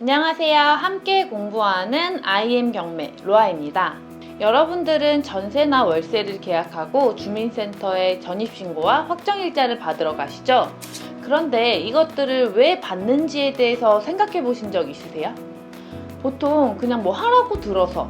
안녕하세요. 함께 공부하는 IM 경매 로아입니다. 여러분들은 전세나 월세를 계약하고 주민센터에 전입신고와 확정일자를 받으러 가시죠? 그런데 이것들을 왜 받는지에 대해서 생각해 보신 적 있으세요? 보통 그냥 뭐 하라고 들어서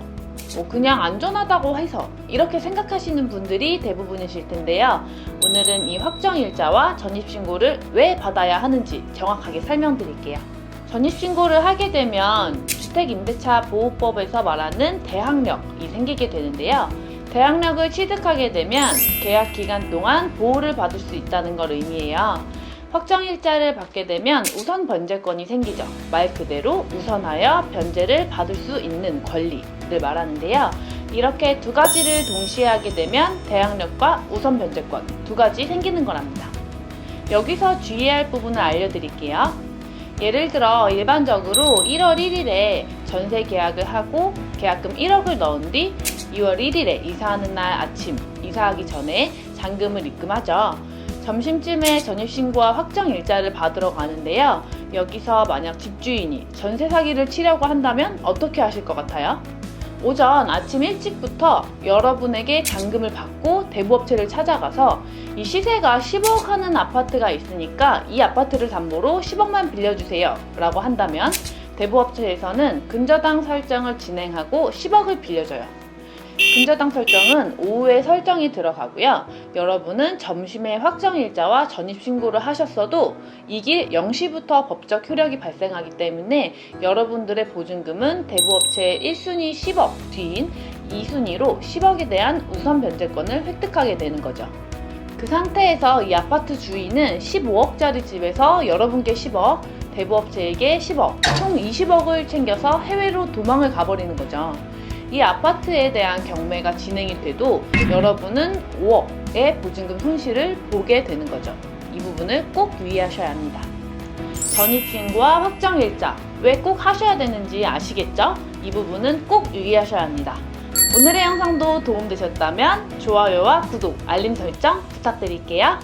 뭐 그냥 안전하다고 해서 이렇게 생각하시는 분들이 대부분이실 텐데요. 오늘은 이 확정일자와 전입신고를 왜 받아야 하는지 정확하게 설명드릴게요. 전입신고를 하게 되면 주택임대차 보호법에서 말하는 대항력이 생기게 되는데요. 대항력을 취득하게 되면 계약 기간 동안 보호를 받을 수 있다는 걸 의미해요. 확정일자를 받게 되면 우선 변제권이 생기죠. 말 그대로 우선하여 변제를 받을 수 있는 권리를 말하는데요. 이렇게 두 가지를 동시에 하게 되면 대항력과 우선 변제권 두 가지 생기는 거랍니다. 여기서 주의할 부분을 알려드릴게요. 예를 들어 일반적으로 1월 1일에 전세 계약을 하고 계약금 1억을 넣은 뒤 2월 1일에 이사하는 날 아침 이사하기 전에 잔금을 입금하죠. 점심쯤에 전입신고와 확정 일자를 받으러 가는데요. 여기서 만약 집주인이 전세 사기를 치려고 한다면 어떻게 하실 것 같아요? 오전 아침 일찍부터 여러분에게 잔금을 받고 대부업체를 찾아가서 이 시세가 10억 하는 아파트가 있으니까 이 아파트를 담보로 10억만 빌려주세요 라고 한다면 대부업체에서는 근저당 설정을 진행하고 10억을 빌려줘요. 근저당 설정은 오후에 설정이 들어가고요. 여러분은 점심에 확정 일자와 전입 신고를 하셨어도 이길 0시부터 법적 효력이 발생하기 때문에 여러분들의 보증금은 대부업체의 1순위 10억 뒤인 2순위로 10억에 대한 우선 변제권을 획득하게 되는 거죠. 그 상태에서 이 아파트 주인은 15억짜리 집에서 여러분께 10억, 대부업체에게 10억, 총 20억을 챙겨서 해외로 도망을 가버리는 거죠. 이 아파트에 대한 경매가 진행이 돼도 여러분은 5억의 보증금 손실을 보게 되는 거죠. 이 부분을 꼭 유의하셔야 합니다. 전입신고와 확정일자 왜 꼭 하셔야 되는지 아시겠죠? 이 부분은 꼭 유의하셔야 합니다. 오늘의 영상도 도움되셨다면 좋아요와 구독, 알림 설정 부탁드릴게요.